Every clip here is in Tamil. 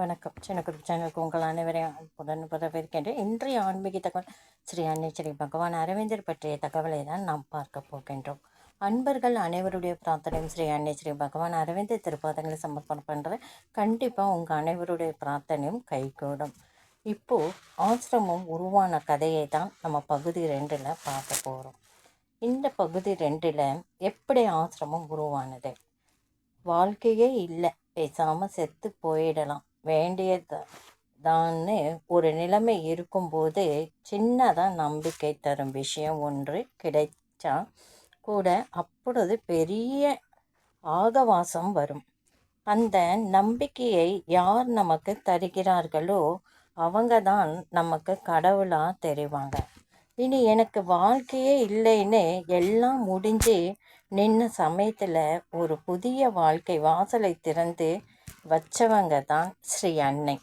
வணக்கம். சின்னக்குரு சேனலுக்கு உங்கள் அனைவரையும் உடன் வரவேற்கின்றேன். இன்றைய ஆன்மீக தகவல் ஸ்ரீ அன்னை ஸ்ரீ பகவான் அரவிந்தர் பற்றிய தகவலை தான் நாம் பார்க்க போகின்றோம். அன்பர்கள் அனைவருடைய பிரார்த்தனையும் ஸ்ரீ அன்னை ஸ்ரீ பகவான் அரவிந்தர் திருப்பாதங்களை சமர்ப்பணம் பண்ணுறேன் கண்டிப்பாக உங்கள் அனைவருடைய பிரார்த்தனையும் கைகூடும். இப்போது ஆசிரமம் உருவான கதையை தான் நம்ம பகுதி ரெண்டில் பார்க்க போகிறோம் இந்த பகுதி ரெண்டில் எப்படி ஆசிரமம் உருவானது? வாழ்க்கையே இல்லை பேசாமல் செத்து போயிடலாம். வேண்டியது தான்னு ஒரு நிலைமை இருக்கும்போது சின்னதாக நம்பிக்கை தரும் விஷயம் ஒன்று கிடைச்சா கூட அப்பொழுது பெரிய ஆகவாசம் வரும். அந்த நம்பிக்கையை யார் நமக்கு தருகிறார்களோ அவங்க தான் நமக்கு கடவுளாக தெரிவாங்க. இனி எனக்கு வாழ்க்கையே இல்லைன்னு எல்லாம் முடிஞ்சு நின்ன சமயத்தில் ஒரு புதிய வாழ்க்கை வாசலை திறந்து வச்சவங்க தான் ஸ்ரீ அன்னை.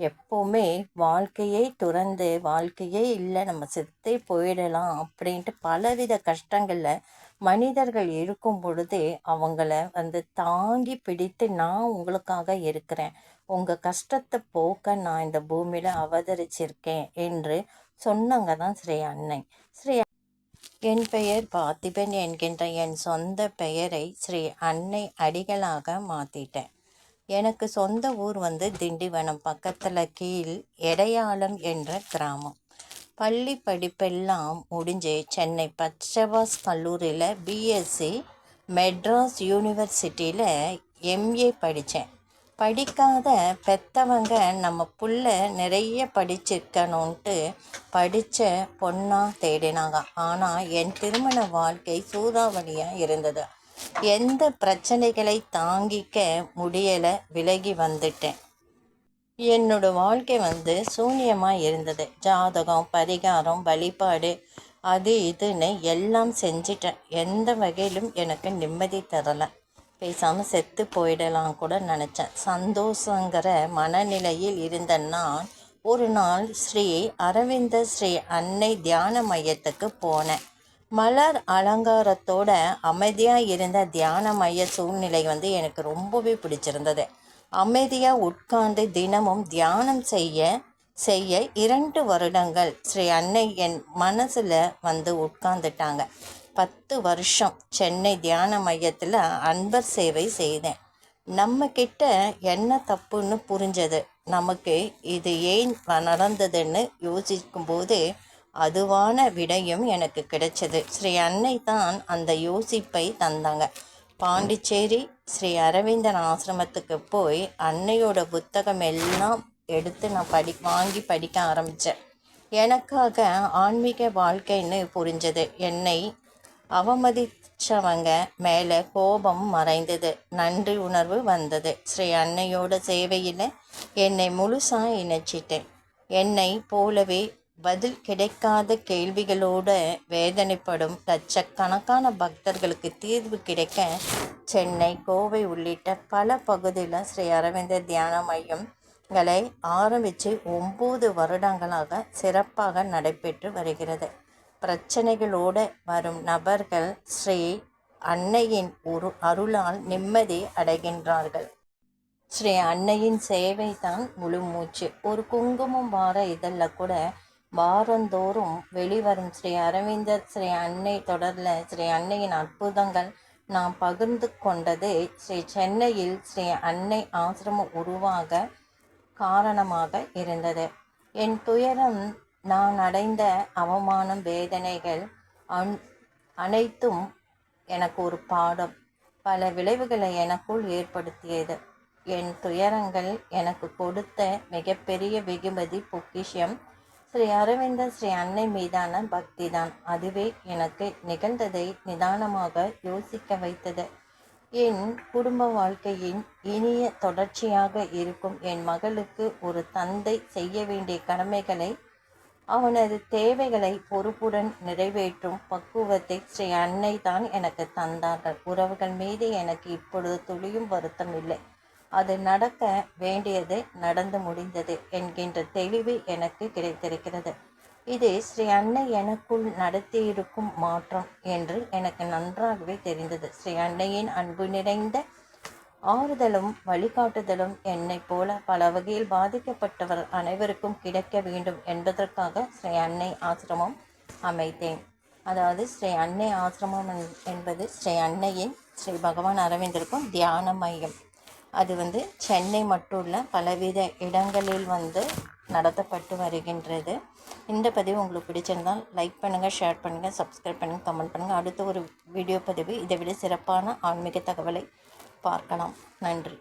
எப்போவுமே வாழ்க்கையை துறந்து வாழ்க்கையே இல்லை நம்ம செத்தே போயிடலாம் அப்படின்ட்டு பலவித கஷ்டங்களில் மனிதர்கள் இருக்கும் பொழுதே அவங்கள வந்து தாங்கி பிடித்து நான் உங்களுக்காக இருக்கிறேன். உங்கள் கஷ்டத்தை போக்க நான் இந்த பூமியில் அவதரிச்சிருக்கேன் என்று சொன்னவங்க தான் ஸ்ரீ அன்னை. ஸ்ரீ என் பெயர் பார்த்திபன் என்கின்ற என் சொந்த பெயரை ஸ்ரீ அன்னை அடிகளாக மாற்றிட்டேன் எனக்கு சொந்த ஊர் வந்து திண்டிவனம் பக்கத்தில் கீழ் எடையாளம் என்ற கிராமம். பள்ளி படிப்பெல்லாம் முடிஞ்சு சென்னை பச்சவாஸ் கல்லூரியில் பிஎஸ்சி மெட்ராஸ் யூனிவர்சிட்டியில் எம்ஏ படித்தேன் படிக்காத பெற்றவங்க நம்ம புள்ள நிறைய படிச்சிருக்கணும்ன்ட்டு படித்த பொண்ணாக தேடினாங்க. ஆனால் என் திருமண வாழ்க்கை சூறாவளியாக இருந்தது. எந்த பிரச்சனைகளை தாங்கிக்க முடியலை விலகி வந்துட்டேன். என்னோட வாழ்க்கை வந்து சூன்யமாக இருந்தது. ஜாதகம் பரிகாரம் வழிபாடு அது இதுன்னு எல்லாம் செஞ்சிட்டேன். எந்த வகையிலும் எனக்கு நிம்மதி தரலை. பேசாமல் செத்து போயிடலாம் கூட நினச்சேன். சந்தோஷங்கிற மனநிலையில் இருந்த நான் ஒரு நாள் ஸ்ரீ அரவிந்த ஸ்ரீ அன்னை தியான மையத்துக்கு போனேன். மலர் அலங்காரத்தோட அமைதியாக இருந்த தியான மைய சூழ்நிலை வந்து எனக்கு ரொம்பவே பிடிச்சிருந்தது. அமைதியாக உட்கார்ந்து தினமும் தியானம் செய்ய செய்ய இரண்டு வருடங்கள் ஸ்ரீ அன்னை என் மனசில் வந்து உட்கார்ந்துட்டாங்க. பத்து வருஷம் சென்னை தியான மையத்தில் அன்பர் சேவை செய்தேன். நம்மக்கிட்ட என்ன தப்புன்னு புரிஞ்சது. நமக்கு இது ஏன் நடந்ததுன்னு யோசிக்கும்போது அதுவான விடையும் எனக்கு கிடைச்சது. ஸ்ரீ அன்னை தான் அந்த யோசிப்பை தந்தாங்க. பாண்டிச்சேரி ஸ்ரீ அரவிந்தன் ஆசிரமத்துக்கு போய் அன்னையோட புத்தகம் எல்லாம் எடுத்து நான் படி வாங்கி படிக்க ஆரம்பித்தேன் எனக்காக ஆன்மீக வாழ்க்கைன்னு புரிஞ்சது. என்னை அவமதிச்சவங்க மேலே கோபம் மறைந்தது. நன்றி உணர்வு வந்தது. ஸ்ரீ அன்னையோட சேவையில் என்னை முழுசாக இணைச்சிட்டேன். என்னை போலவே பதில் கிடைக்காத கேள்விகளோடு வேதனைப்படும் லட்சக்கணக்கான பக்தர்களுக்கு தீர்வு கிடைக்க சென்னை கோவை உள்ளிட்ட பல பகுதியில் ஸ்ரீ அரவிந்த தியான மையங்களை ஆரம்பித்து ஒம்பது வருடங்களாக சிறப்பாக நடைபெற்று வருகிறது. பிரச்சனைகளோடு வரும் நபர்கள் ஸ்ரீ அன்னையின் ஒரு அருளால் நிம்மதி அடைகின்றார்கள். ஸ்ரீ அன்னையின் சேவை தான் முழு மூச்சு. ஒரு குங்குமம் வார இதழில் கூட வாரந்தோறும் வெளிவரும் ஸ்ரீ அரவிந்தர் ஸ்ரீ அன்னை தொடரில் ஸ்ரீ அன்னையின் அற்புதங்கள் நாம் பகிர்ந்து கொண்டது ஸ்ரீ சென்னையில் ஸ்ரீ அன்னை ஆசிரமம் உருவாக காரணமாக இருந்தது. என் துயரம் நான் அடைந்த அவமானம் வேதனைகள் அன் அனைத்தும் எனக்கு ஒரு பாடம். பல விளைவுகளை எனக்குள் ஏற்படுத்தியது. என் துயரங்கள் எனக்கு கொடுத்த மிகப்பெரிய வெகுமதி பொக்கிஷம் ஸ்ரீ அரவிந்த ஸ்ரீ அன்னை மீதான பக்தி தான் அதுவே எனக்கு நிகழ்ந்ததை நிதானமாக யோசிக்க வைத்தது. என் குடும்ப வாழ்க்கையின் இனிய தொடர்ச்சியாக இருக்கும் என் மகளுக்கு ஒரு தந்தை செய்ய வேண்டிய கடமைகளை அவனது தேவைகளை பொறுப்புடன் நிறைவேற்றும் பக்குவத்தை ஸ்ரீ அன்னை தான் எனக்கு தந்தார்கள். உறவுகள் மீது எனக்கு இப்பொழுது துளியும் வருத்தம் இல்லை. அது நடக்க வேண்டியது நடந்து முடிந்தது என்கின்ற தெளிவு எனக்கு கிடைத்திருக்கிறது. இது ஸ்ரீ அன்னை எனக்குள் நடத்தியிருக்கும் மாற்றம் என்று எனக்கு நன்றாகவே தெரிந்தது. ஸ்ரீ அன்னையின் அன்பு நிறைந்த ஆறுதலும் வழிகாட்டுதலும் என்னை போல பல வகையில் பாதிக்கப்பட்டவர் அனைவருக்கும் கிடைக்க வேண்டும் என்பதற்காக ஸ்ரீ அன்னை ஆசிரமம் அமைத்தேன். அதாவது ஸ்ரீ அன்னை ஆசிரமம் என்- என்பது ஸ்ரீ அன்னையின் ஸ்ரீ பகவான் அரவிந்தருக்கும் தியான மையம். அது வந்து சென்னை மட்டும் இல்லை பலவித இடங்களில் வந்து நடத்தப்பட்டு வருகின்றது. இந்த பதிவு உங்களுக்கு பிடிச்சிருந்தால் லைக் பண்ணுங்கள் ஷேர் பண்ணுங்கள் சப்ஸ்கிரைப் பண்ணுங்கள் கமெண்ட் பண்ணுங்கள் அடுத்த ஒரு வீடியோ பதிவு இதை விட சிறப்பான ஆன்மீக தகவலை பார்க்கலாம். நன்றி.